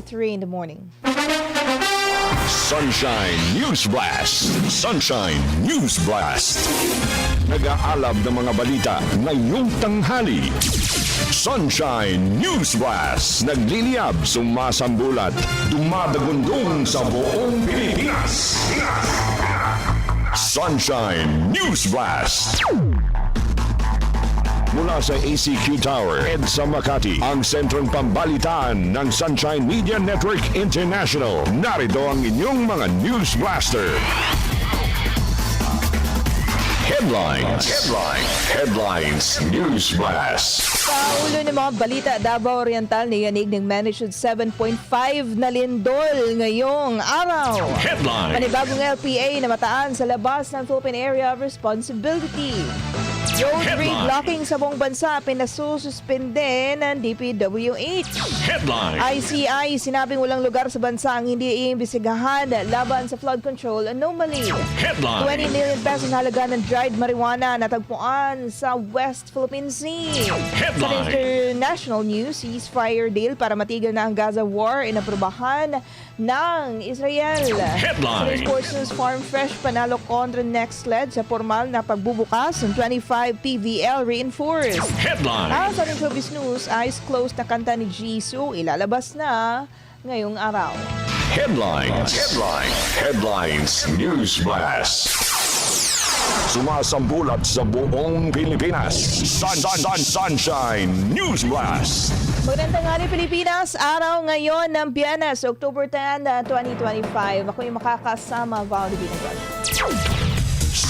11.33 in the morning. Sunshine News Blast. Sunshine News Blast. Nag-aalab ng mga balita ngayong tanghali. Sunshine News Blast. Nagliliyab, sumasambulat, dumadagundong sa buong Pilipinas. Sunshine News Blast. Mula sa ACQ Tower, EDSA Makati, ang sentrong pambalitaan ng Sunshine Media Network International. Narito ang inyong mga News Blaster. Headlines. Headlines. Headlines. News Blast. Sa ulo ng mga balita, Davao Oriental niyanig ng managed 7.5 na lindol ngayong araw. Headline. Panibagong LPA na mataan sa labas ng Philippine Area of Responsibility. Road Headline. blocking sa buong bansa pinasususpende ng DPWH. Headline. ICI sinabing walang lugar sa bansa ang hindi iimbestigahan laban sa flood control anomaly. 20 million pesos halaga ng dried marijuana natagpuan sa West Philippine Sea. Headline. Sa international news, ceasefire deal para matigil na ang Gaza war inaprobahan ng Israel. Headline. Sports news, Farm Fresh panalo kontra next led sa formal na pagbubukas ng 25 PVL reinforced. Headline. Ah, sa showbiz news, Eyes Closed na kanta ni Jisoo ilalabas na ngayong araw. Headlines. Headlines. Headlines. News Blast. Sumasambulat sa buong Pilipinas. Sun, sun, sun, sunshine. News Blast. Magandang tanghali Pilipinas, araw ngayon ng Biyernes, October 10, uh, 2025. Ako yung makakasama, Val Divina.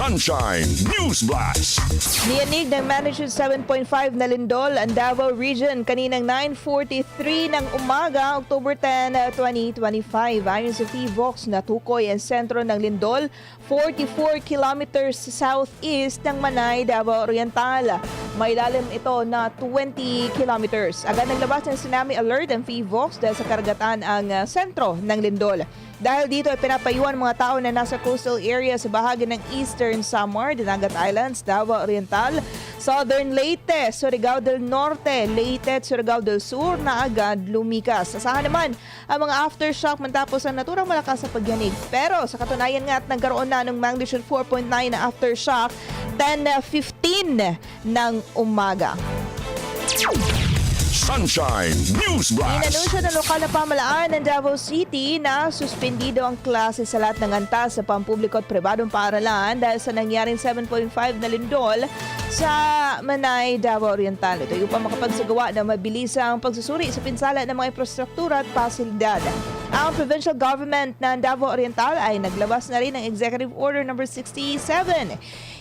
Sunshine News Blast. Niyanig ng magnitude 7.5 na lindol ang Davao Region kaninang 9.43 ng umaga, October 10, uh, 2025. Ayon sa PVOX, natukoy ang sentro ng lindol 44 kilometers southeast ng Manay, Davao Oriental. May lalim ito na 20 kilometers. Agad naglabas ng tsunami alert ang PVOX dahil sa karagatan ang uh, sentro ng lindol. Dahil dito ay pinapayuan mga tao na nasa coastal area sa bahagi ng Eastern Samar, Dinagat Islands, Davao Oriental, Southern Leyte, Surigao del Norte, Leyte at Surigao del Sur na agad lumikas. Asahan naman ang mga aftershock matapos ang naturang malakas sa pagyanig. Pero sa katunayan nga at nagkaroon na ng magnitude 4.9 na aftershock 10.15 ng umaga. Sunshine News Blast. Inanunsyo ng lokal na pamalaan ng Davao City na suspendido ang klase sa lahat ng antas sa pampubliko at pribadong paaralan dahil sa nangyaring 7.5 na lindol sa Manay, Davao Oriental. Ito upang makapagsagawa ng mabilisang pagsusuri sa pinsala ng mga infrastruktura at pasilidad. Ang provincial government ng Davao Oriental ay naglabas na rin ng Executive Order No. 67.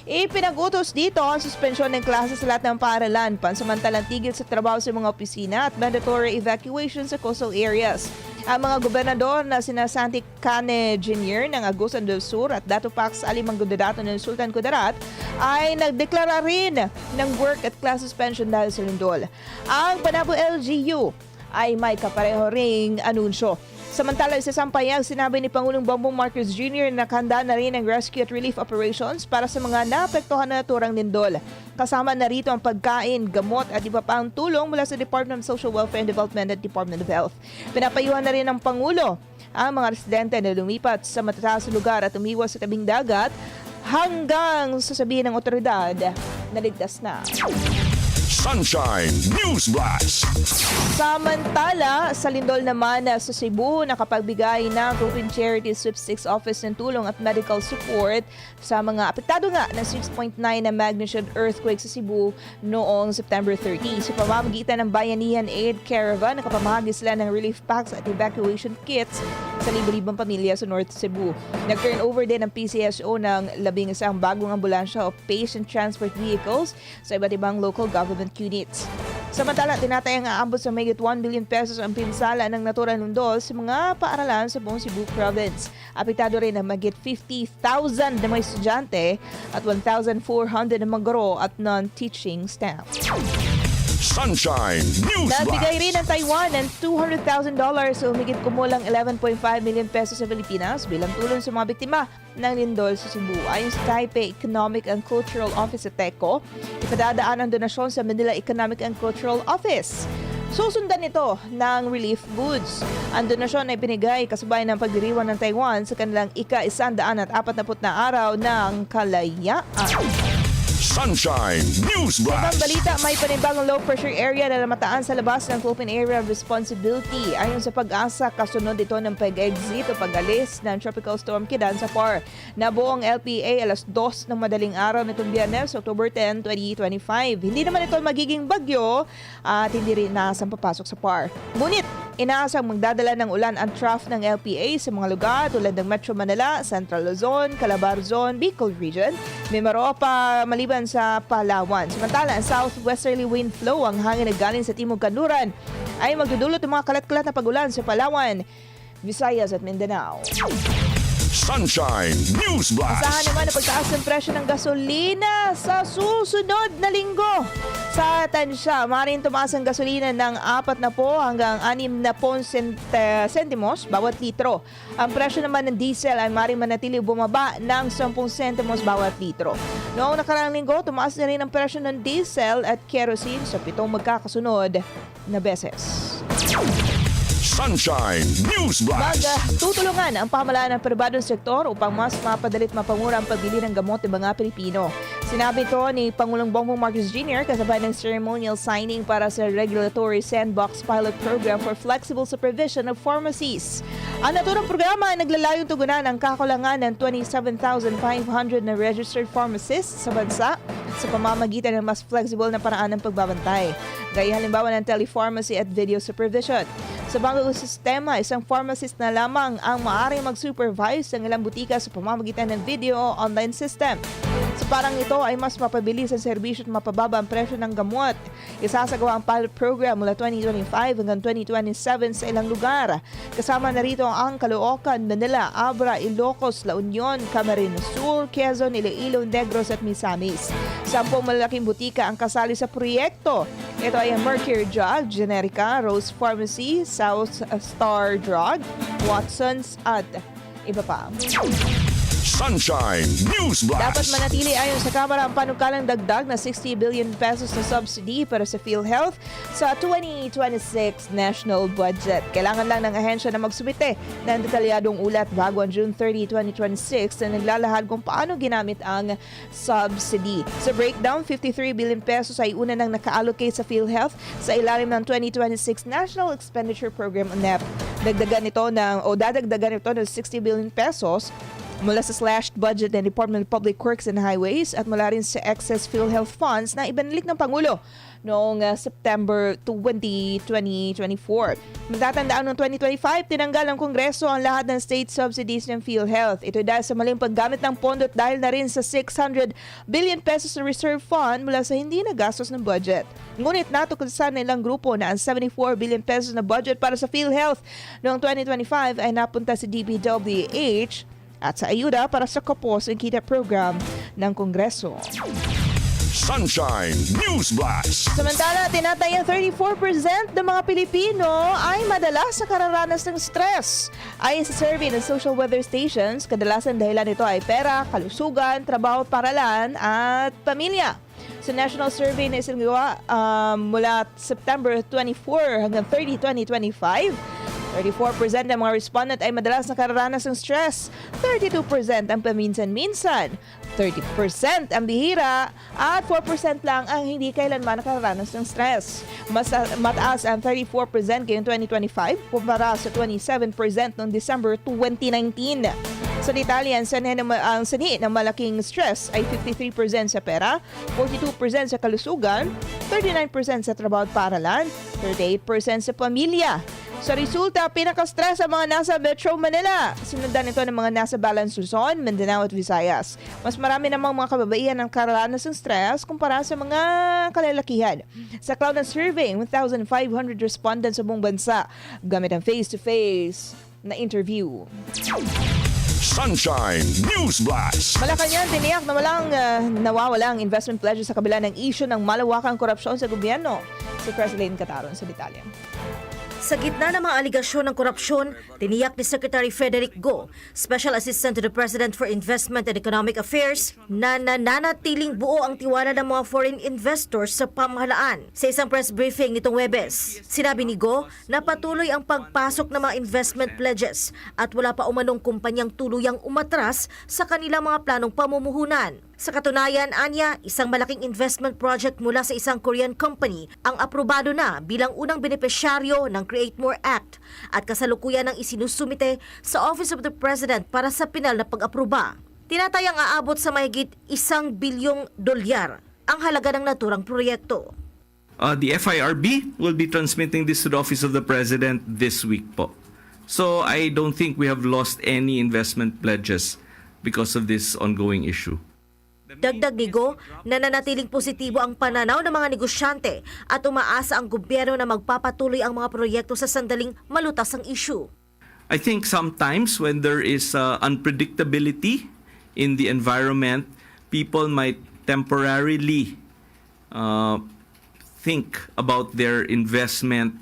Ipinag-utos dito ang suspensyon ng klase sa lahat ng paaralan, pansamantalang tigil sa trabaho sa mga opisina at mandatory evacuation sa coastal areas. Ang mga gobernador na sina Santi Cane Jr. ng Agusan del Sur at Dato Pax Ali Manggudato ng Sultan Kudarat ay nagdeklara rin ng work at class suspension dahil sa lindol. Ang Panabo LGU ay may kapareho ring anunsyo. Samantala, sa Sampayag, sinabi ni Pangulong Bongbong Marcos Jr. na nakahanda na rin ang rescue at relief operations para sa mga naapektuhan na naturang lindol. Kasama na rito ang pagkain, gamot at iba pang tulong mula sa Department of Social Welfare and Development at Department of Health. Pinapayuhan na rin ng Pangulo ang mga residente na lumipat sa matataas na lugar at umiwas sa tabing dagat hanggang sasabihin ng otoridad na ligtas na. Sunshine News Blast. Samantala, sa lindol naman uh, sa Cebu, nakapagbigay ng Philippine Charity Sweepstakes Office ng tulong at medical support sa mga apektado nga ng 6.9 na magnitude earthquake sa Cebu noong September 30. Sa pamamagitan ng Bayanihan Aid Caravan, nakapamahagi sila ng relief packs at evacuation kits sa libo-libong pamilya sa North Cebu. Nag-turn over din ang PCSO ng labing isang bagong ambulansya o patient transport vehicles sa iba't ibang local government units. Samantala, tinatayang aabot sa mayigit 1 billion pesos ang pinsala ng naturang lundol sa mga paaralan sa buong Cebu Province. Apektado rin ang magit 50,000 na mga estudyante at 1,400 na mga guro at non-teaching staff. Sunshine News Nagbigay rin Blast. ng Taiwan ng $200,000 sa umigit kumulang 11.5 million pesos sa Pilipinas bilang tulong sa mga biktima ng lindol sa Cebu. Ayon sa Taipei Economic and Cultural Office sa TECO, ipadadaan ang donasyon sa Manila Economic and Cultural Office. Susundan ito ng relief goods. Ang donasyon ay pinigay kasabay ng pagdiriwang ng Taiwan sa kanilang ika-isandaan at apat na na araw ng kalayaan. Sunshine News Ibang Blast. balita, may panibagong low pressure area na namataan sa labas ng Philippine Area of Responsibility. Ayon sa pag-asa, kasunod ito ng pag-exit o pag-alis ng Tropical Storm Kidan sa PAR. Nabuo ang LPA alas 2 ng madaling araw nitong biyernes, October 10, 2025. Hindi naman ito magiging bagyo at hindi rin inaasang papasok sa PAR. Ngunit, inaasang magdadala ng ulan ang trough ng LPA sa mga lugar tulad ng Metro Manila, Central Luzon, Calabar Zone, Bicol Region, Mimaropa, maliban sa Palawan. Samantala, southwesterly wind flow, ang hangin na galing sa Timog Kanluran, ay magdudulot ng mga kalat-kalat na pagulan sa Palawan, Visayas at Mindanao. Sunshine News Asahan Blast. naman ang pagtaas ng presyo ng gasolina sa susunod na linggo. Sa tansya, maaaring tumaas ang gasolina ng 4 na po hanggang 6 na po sent- sentimos bawat litro. Ang presyo naman ng diesel ay maaaring manatili bumaba ng 10 sentimos bawat litro. Noong nakaraang linggo, tumaas na rin ang presyo ng diesel at kerosene sa pitong magkakasunod na beses. Sunshine News Blast. Magtutulungan ang pamahalaan ng pribadong sektor upang mas mapadalit mapamura ang pagbili ng gamot ng mga Pilipino. Sinabi ito ni Pangulong Bongbong Marcos Jr. kasabay ng ceremonial signing para sa Regulatory Sandbox Pilot Program for Flexible Supervision of Pharmacies. Ang naturang programa ay naglalayong tugunan ang kakulangan ng 27,500 na registered pharmacists sa bansa sa pamamagitan ng mas flexible na paraan ng pagbabantay. Gaya halimbawa ng telepharmacy at video supervision. Sa bagong sistema, isang pharmacist na lamang ang maaaring mag-supervise ng ilang butika sa pamamagitan ng video o online system. Parang ito ay mas mapabilis ang serbisyo at mapababa ang presyo ng gamot. Isasagawa ang pilot program mula 2025 hanggang 2027 sa ilang lugar. Kasama na rito ang Caloocan, Manila, Abra, Ilocos, La Union, Camarines Sur, Quezon, Iloilo, Negros at Misamis. Sampung malalaking butika ang kasali sa proyekto. Ito ay Mercury Drug, Generica, Rose Pharmacy, South Star Drug, Watson's at iba pa. Sunshine News Dapat Blast. manatili ayon sa Kamara ang panukalang dagdag na 60 billion pesos na subsidy para sa PhilHealth sa 2026 national budget. Kailangan lang ng ahensya na magsumite ng detalyadong ulat bago ang June 30, 2026 na naglalahad kung paano ginamit ang subsidy. Sa breakdown, 53 billion pesos ay una nang naka-allocate sa PhilHealth sa ilalim ng 2026 National Expenditure Program NEP. Dagdagan ito ng o dadagdagan ito ng 60 billion pesos mula sa slashed budget ng Department of Public Works and Highways at mula rin sa excess PhilHealth funds na ibinalik ng Pangulo noong uh, September 20, 2024. Matatandaan noong 2025, tinanggal ng Kongreso ang lahat ng state subsidies ng PhilHealth. Ito dahil sa maling paggamit ng pondo at dahil na rin sa 600 billion pesos na reserve fund mula sa hindi nagastos ng budget. Ngunit natuklasan ng ilang grupo na ang 74 billion pesos na budget para sa PhilHealth noong 2025 ay napunta sa DPWH at sa ayuda para sa kapos ang kita program ng Kongreso. Sunshine News Blast. Samantala, tinatayang 34% ng mga Pilipino ay madalas sa kararanas ng stress. Ayon sa survey ng social weather stations, kadalasan dahilan nito ay pera, kalusugan, trabaho, paralan at pamilya. Sa national survey na isinagawa um, mula September 24 hanggang 30, 2025, 34% ng mga respondent ay madalas nakararanas ng stress, 32% ang paminsan-minsan, 30% ang bihira, at 4% lang ang hindi kailanman nakararanas ng stress. Mas mataas ang 34% ngayong 2025 kumpara sa 27% noong December 2019. Sa detalye, ang sanhi, ng, ang sanhi ng malaking stress ay 53% sa pera, 42% sa kalusugan, 39% sa trabaho at paralan, 38% sa pamilya, Sa resulta, pinaka-stress ang mga nasa Metro Manila. Sinundan ito ng mga nasa Balance Luzon, Mindanao at Visayas. Mas marami namang mga kababaihan ang kararanas ng stress kumpara sa mga kalalakihan. Sa Cloud and Survey, 1,500 respondents sa buong bansa gamit ang face-to-face na interview. Sunshine News Blast. Malacanang tiniyak na walang uh, nawawala ang investment pledges sa kabila ng issue ng malawakang korupsyon sa gobyerno. Si President Cataron sa detalye. Sa gitna ng mga aligasyon ng korupsyon, tiniyak ni Secretary Frederick Go, Special Assistant to the President for Investment and Economic Affairs, na nananatiling buo ang tiwala ng mga foreign investors sa pamahalaan. Sa isang press briefing nitong Webes, sinabi ni Go na patuloy ang pagpasok ng mga investment pledges at wala pa umanong kumpanyang tuluyang umatras sa kanilang mga planong pamumuhunan. Sa katunayan, Anya, isang malaking investment project mula sa isang Korean company ang aprobado na bilang unang benepisyaryo ng Create More Act at kasalukuyan ng isinusumite sa Office of the President para sa pinal na pag-aproba. Tinatayang aabot sa mahigit isang bilyong dolyar ang halaga ng naturang proyekto. Uh, the FIRB will be transmitting this to the Office of the President this week po. So I don't think we have lost any investment pledges because of this ongoing issue. Dagdag ni Go, nananatiling positibo ang pananaw ng mga negosyante at umaasa ang gobyerno na magpapatuloy ang mga proyekto sa sandaling malutas ang issue. I think sometimes when there is uh, unpredictability in the environment, people might temporarily uh, think about their investment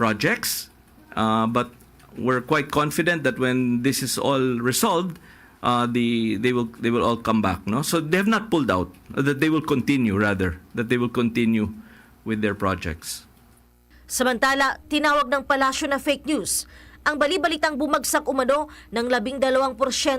projects. Uh, but we're quite confident that when this is all resolved, uh, the they will they will all come back. No, so they have not pulled out. That they will continue rather. That they will continue with their projects. Samantala, tinawag ng palasyo na fake news. Ang balibalitang bumagsak umano ng 12%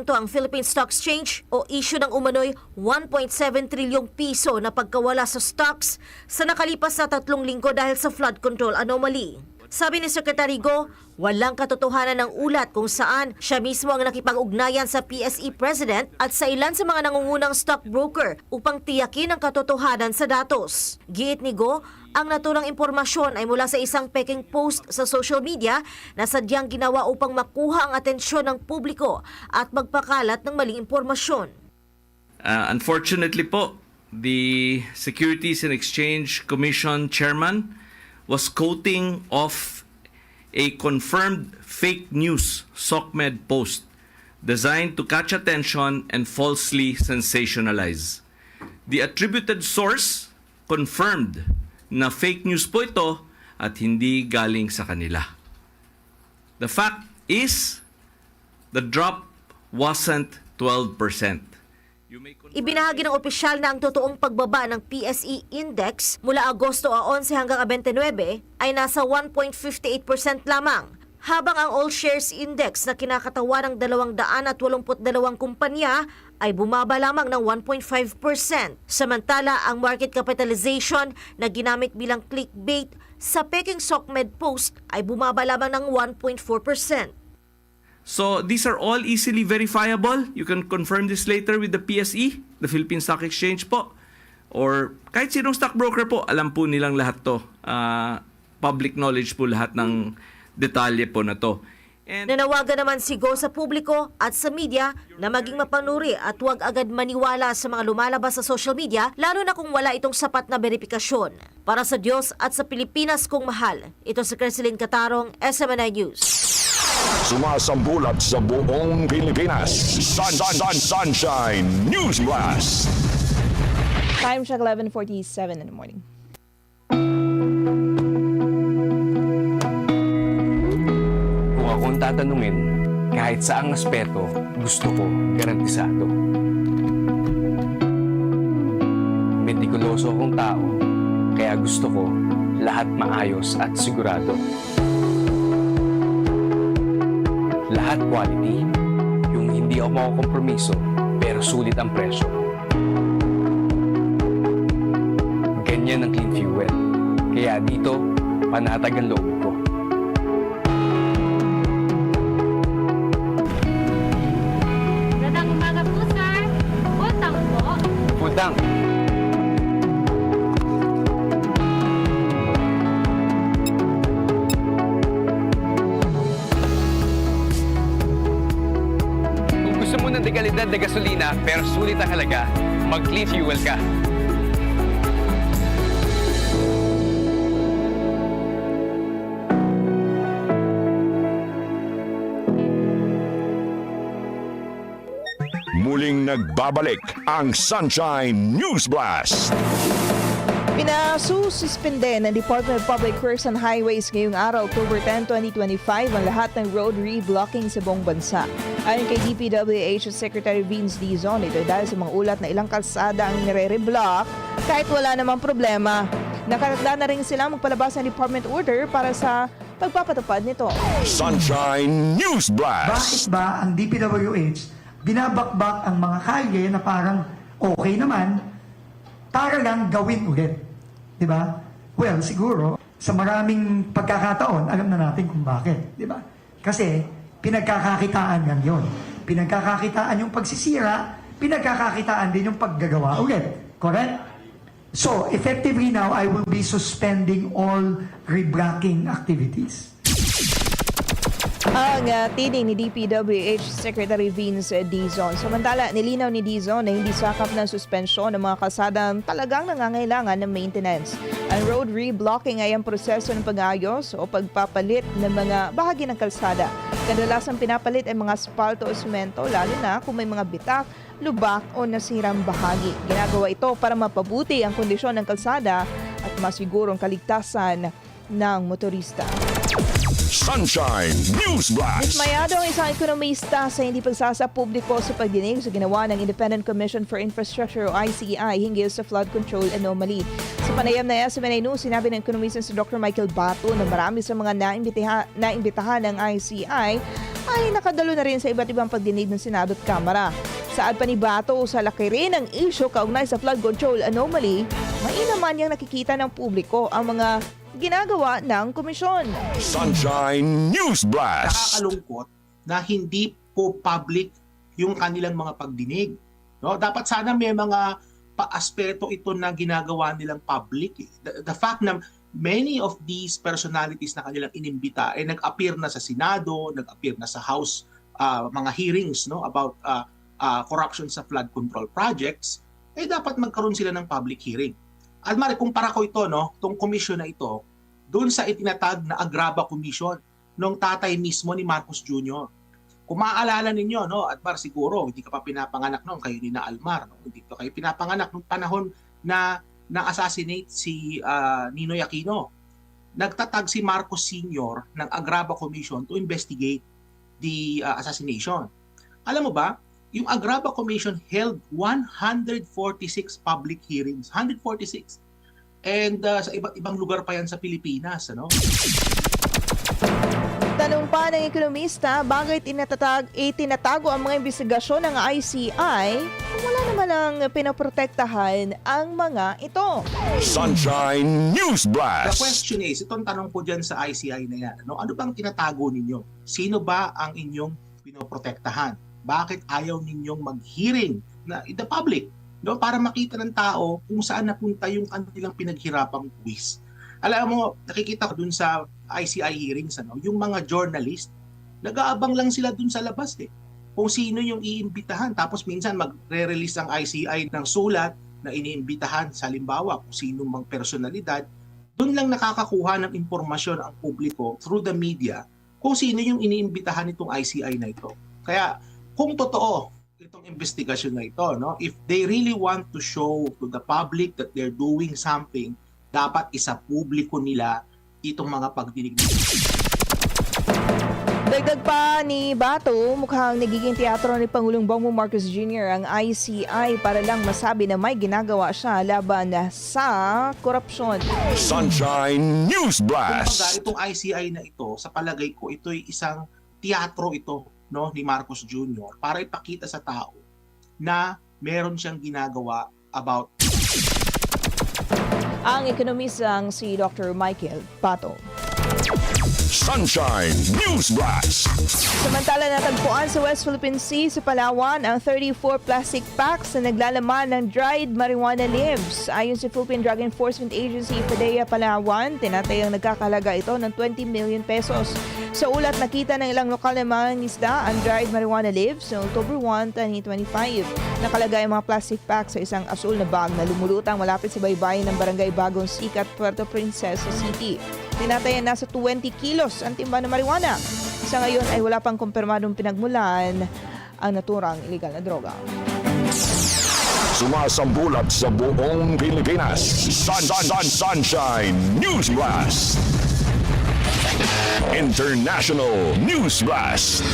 ang Philippine Stock Exchange o issue ng umano'y 1.7 trilyong piso na pagkawala sa stocks sa nakalipas na tatlong linggo dahil sa flood control anomaly. Sabi ni Secretary Go, walang katotohanan ng ulat kung saan siya mismo ang nakipag-ugnayan sa PSE President at sa ilan sa mga nangungunang stockbroker upang tiyakin ang katotohanan sa datos. Giit ni Go, ang naturang impormasyon ay mula sa isang peking post sa social media na sadyang ginawa upang makuha ang atensyon ng publiko at magpakalat ng maling impormasyon. Uh, unfortunately po, the Securities and Exchange Commission chairman was quoting off a confirmed fake news SOCMED post designed to catch attention and falsely sensationalize. The attributed source confirmed na fake news po ito at hindi galing sa kanila. The fact is, the drop wasn't 12%. Ibinahagi ng opisyal na ang totoong pagbaba ng PSE Index mula Agosto a 11 hanggang a 29 ay nasa 1.58% lamang, habang ang All Shares Index na kinakatawa ng 282 kumpanya ay bumaba lamang ng 1.5%. Samantala, ang market capitalization na ginamit bilang clickbait sa Peking SOCMED post ay bumaba lamang ng 1.4%. So these are all easily verifiable. You can confirm this later with the PSE, the Philippine Stock Exchange po. Or kahit sinong stockbroker po, alam po nilang lahat to. Ah, public knowledge po lahat ng detalye po na to. And Nanawagan naman si Go sa publiko at sa media na maging mapanuri at huwag agad maniwala sa mga lumalabas sa social media lalo na kung wala itong sapat na verifikasyon. Para sa Diyos at sa Pilipinas kong mahal, ito si Creseline Catarong, SMNI News. Sumasambulat sa buong Pilipinas. Sun, sun, sun, sunshine News Blast. Time check 11:47 in the morning. Kung akong tatanungin, kahit saang aspeto, gusto ko garantisado. Metikuloso akong tao, kaya gusto ko lahat maayos at sigurado. Lahat quality, yung hindi ako makakompromiso, pero sulit ang presyo. Ganyan ang clean fuel. Kaya dito, panatag ang loob pero sulit ang halaga, mag-clean fuel ka. Muling nagbabalik ang Sunshine News Blast. Pinasususpende ng Department of Public Works and Highways ngayong araw, October 10, 2025, ang lahat ng road reblocking sa buong bansa. Ayon kay DPWH Secretary Vince Dizon, ito dahil sa mga ulat na ilang kalsada ang nire-reblock kahit wala namang problema. Nakaratla na rin sila magpalabas ng department order para sa pagpapatupad nito. Sunshine News Bakit Blast. ba ang DPWH binabakbak ang mga kalye na parang okay naman para lang gawin ulit? Di ba? Well, siguro, sa maraming pagkakataon, alam na natin kung bakit. Di ba? Kasi, pinagkakakitaan lang yun. Pinagkakakitaan yung pagsisira, pinagkakakitaan din yung paggagawa ulit. Correct? So, effectively now, I will be suspending all rebracking activities. Ang uh, tining ni DPWH Secretary Vince Dizon. Samantala, nilinaw ni Dizon na hindi sakap ng suspensyon ng mga kasadang talagang nangangailangan ng maintenance. Ang road reblocking ay ang proseso ng pag-ayos o pagpapalit ng mga bahagi ng kalsada. Kadalasan pinapalit ay mga asfalto o semento, lalo na kung may mga bitak, lubak o nasirang bahagi. Ginagawa ito para mapabuti ang kondisyon ng kalsada at masigurong kaligtasan ng motorista. Sunshine News Blast. Mayado ang isang ekonomista sa hindi pagsasa publiko sa pagdinig sa ginawa ng Independent Commission for Infrastructure o ICI hinggil sa flood control anomaly. Sa panayam na SMNA News, sinabi ng ekonomista si Dr. Michael Bato na marami sa mga naimbitaha, naimbitahan ng ICI ay nakadalo na rin sa iba't ibang pagdinig ng Senado at Kamara. Saad pa ni Bato sa laki rin ng issue kaugnay sa flood control anomaly, may naman niyang nakikita ng publiko ang mga ginagawa ng komisyon. Sunshine News Blast. nakakalungkot na hindi po public yung kanilang mga pagdinig. No, dapat sana may mga pa-aspeto ito na ginagawa nilang public. eh. The, the fact na many of these personalities na kanilang inimbita ay nag-appear na sa Senado, nag-appear na sa House uh, mga hearings no about uh, uh, corruption sa flood control projects, eh dapat magkaroon sila ng public hearing. Almari, kumpara ko ito, no, tong commission na ito, doon sa itinatag na Agraba Commission nung tatay mismo ni Marcos Jr. Kung maaalala ninyo, no, at par siguro, hindi ka pa pinapanganak noon, kayo ni na Almar, no? hindi pa kayo pinapanganak nung panahon na na-assassinate si ah, Ninoy Aquino. Nagtatag si Marcos Sr. ng Agraba Commission to investigate the ah, assassination. Alam mo ba, yung Agraba Commission held 146 public hearings. 146. And uh, sa iba't ibang lugar pa yan sa Pilipinas. Ano? Tanong pa ng ekonomista, bakit inatatag, itinatago ang mga investigasyon ng ICI kung wala naman ang pinoprotektahan ang mga ito? Sunshine News The Blast. question is, itong tanong ko dyan sa ICI na yan, ano, ano bang tinatago ninyo? Sino ba ang inyong pinoprotektahan? Bakit ayaw ninyong mag-hearing na in the public? No, para makita ng tao kung saan napunta yung kanilang pinaghirapang quiz. Alam mo, nakikita ko dun sa ICI hearings, ano, yung mga journalist, nag-aabang lang sila dun sa labas eh. Kung sino yung iimbitahan. Tapos minsan magre-release ang ICI ng sulat na iniimbitahan sa limbawa kung sino mang personalidad doon lang nakakakuha ng impormasyon ang publiko through the media kung sino yung iniimbitahan nitong ICI na ito. Kaya kung totoo itong investigasyon na ito, no, if they really want to show to the public that they're doing something, dapat isa publiko nila itong mga pagdinig Dagdag pa ni Bato, mukhang nagiging teatro ni Pangulong Bongbong Marcos Jr. ang ICI para lang masabi na may ginagawa siya laban sa korupsyon. Sunshine News Kumbaga, Blast. itong ICI na ito, sa palagay ko, ito'y isang teatro ito no, ni Marcos Jr. para ipakita sa tao na meron siyang ginagawa about Ang ekonomisang si Dr. Michael Pato. Sunshine News Blast. Samantala natagpuan sa West Philippine Sea sa Palawan ang 34 plastic packs na naglalaman ng dried marijuana leaves. Ayon sa Philippine Drug Enforcement Agency PDEA Palawan, tinatayang nagkakalaga ito ng 20 million pesos. Sa ulat nakita ng ilang lokal na mga isda ang dried marijuana leaves noong October 1, 2025. Nakalagay ang mga plastic packs sa isang asul na bag na lumulutang malapit sa baybayin ng barangay Bagong Sikat, Puerto Princesa City. Tinatayan nasa 20 kilos ang timba ng marijuana. Sa ngayon ay wala pang kumpirmadong pinagmulan ang naturang illegal na droga. Sumasambulat sa buong Pilipinas. Sun, sun, sun, Sunshine News Blast. International News Blast.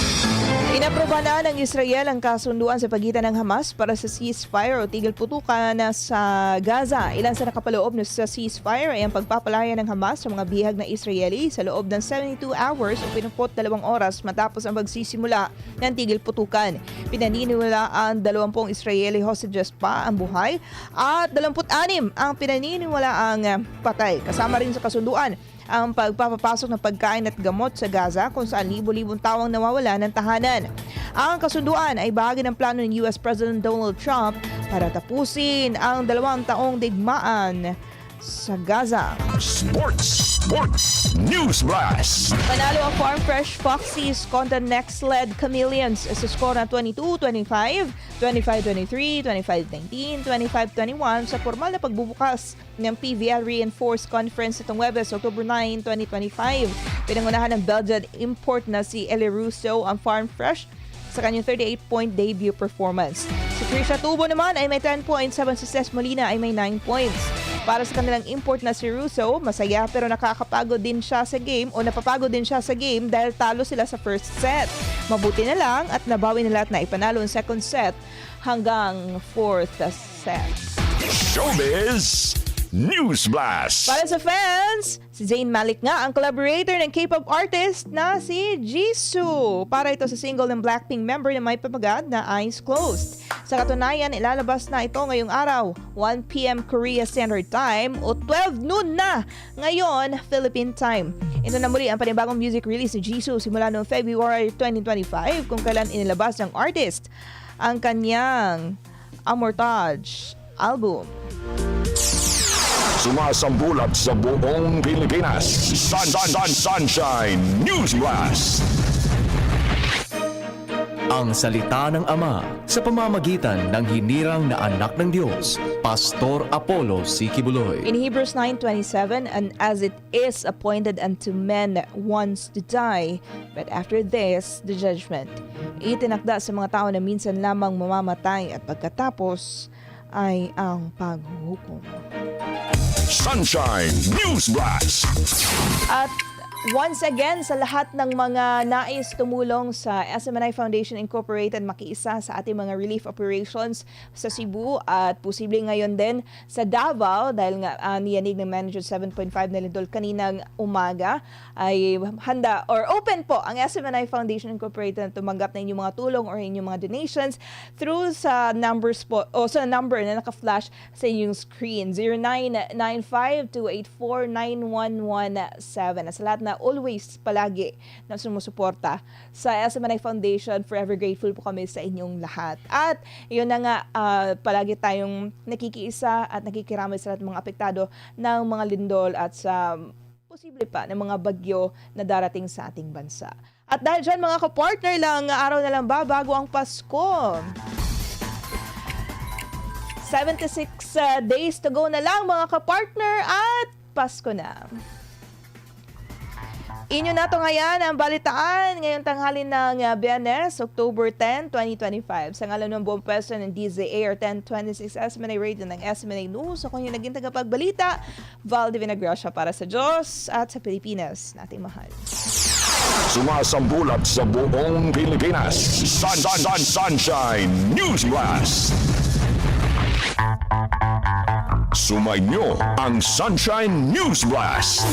Inaproba na ng Israel ang kasunduan sa pagitan ng Hamas para sa ceasefire o tigil putukan sa Gaza. Ilan sa nakapaloob na sa ceasefire ay ang pagpapalaya ng Hamas sa mga bihag na Israeli sa loob ng 72 hours o 22 oras matapos ang magsisimula ng tigil putukan. Pinaniniwala ang 20 Israeli hostages pa ang buhay at 26 ang pinaniniwala ang patay. Kasama rin sa kasunduan ang pagpapapasok ng pagkain at gamot sa Gaza kung saan libo-libong tawang nawawala ng tahanan. Ang kasunduan ay bahagi ng plano ni US President Donald Trump para tapusin ang dalawang taong digmaan sa Gaza. Sports, Sports News Blast. Panalo ang Farm Fresh Foxies kontra Next Led Chameleons sa score na 22-25, 25-23, 25-19, 25-21 sa formal na pagbubukas ng PVL Reinforced Conference itong Webes, October 9, 2025. Pinangunahan ng Belgian import na si Eli Russo ang Farm Fresh sa kanyang 38-point debut performance. Si Trisha Tubo naman ay may 10 points, habang si Ces Molina ay may 9 points. Para sa kanilang import na si Russo, masaya pero nakakapagod din siya sa game o napapagod din siya sa game dahil talo sila sa first set. Mabuti na lang at nabawi nila at naipanaalo ang second set hanggang fourth set. Showbiz News Blast. Para sa fans, si Zayn Malik nga ang collaborator ng K-pop artist na si Jisoo. Para ito sa single ng Blackpink member na may pamagat na Eyes Closed. Sa katunayan, ilalabas na ito ngayong araw, 1pm Korea Standard Time o 12 noon na ngayon Philippine Time. Ito na muli ang panibagong music release ni Jisoo simula noong February 2025 kung kailan inilabas ng artist ang kanyang Amortage album. Sumasambulat sa buong Pilipinas. Sun, sun, sun, Sunshine News Blast. Ang salita ng Ama sa pamamagitan ng hinirang na anak ng Diyos, Pastor Apollo C. Kibuloy. In Hebrews 9:27, and as it is appointed unto men once to die, but after this the judgment. Itinakda sa mga tao na minsan lamang mamamatay at pagkatapos ay ang paghuhukom. Sunshine News Blast. At once again, sa lahat ng mga nais tumulong sa SMNI Foundation Incorporated, makiisa sa ating mga relief operations sa Cebu at posible ngayon din sa Davao dahil nga uh, niyanig ng manager 7.5 na lindol kaninang umaga ay handa or open po ang SMNI Foundation Incorporated na tumanggap na inyong mga tulong or inyong mga donations through sa numbers po o sa number na naka-flash sa inyong screen 0995-284-9117 at sa lahat na always palagi na sumusuporta sa SMNI Foundation. Forever grateful po kami sa inyong lahat. At yun na nga, ah, palagi tayong nakikiisa at nakikiramay sa lahat ng mga apektado ng mga lindol at sa posible pa ng mga bagyo na darating sa ating bansa. At dahil dyan mga kapartner lang, araw na lang ba bago ang Pasko? 76 uh, days to go na lang mga kapartner at Pasko na. Inyo na to ngayon ang balitaan ngayong tanghali ng uh, Biyernes, October 10, 2025. Sa ngalan ng buong pwesto ng DZAR 1026 SMNA Radio ng SMNA News. Ako yung naging tagapagbalita, Val de Vinagracia para sa Diyos at sa Pilipinas nating mahal. Sumasambulat sa buong Pilipinas. Sun, sun, sun, Sunshine News Blast. Sumainyo ang Sunshine News Blast.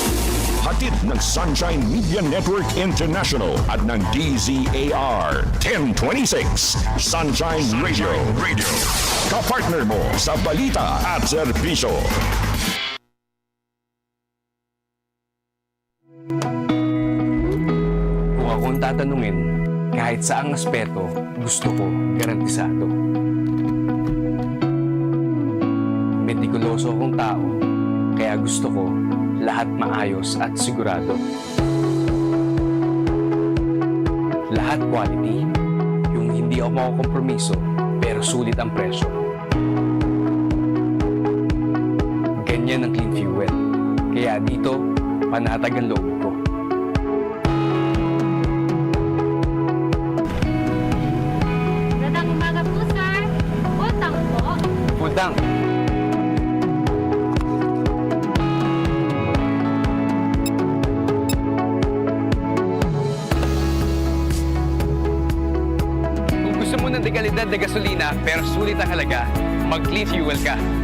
Hatid ng Sunshine Media Network International at ng DZAR 1026 Sunshine Radio. Radio. Kapartner mo sa balita at serbisyo. kung tatanungin, kahit saang aspeto, gusto ko garantisado. Metikuloso akong tao, kaya gusto ko lahat maayos at sigurado. Lahat quality, yung hindi ako makukompromiso, pero sulit ang presyo. Ganyan ang clean fuel. Kaya dito, panatag ang loob gasolina pero sulit ang halaga, mag-clean fuel ka.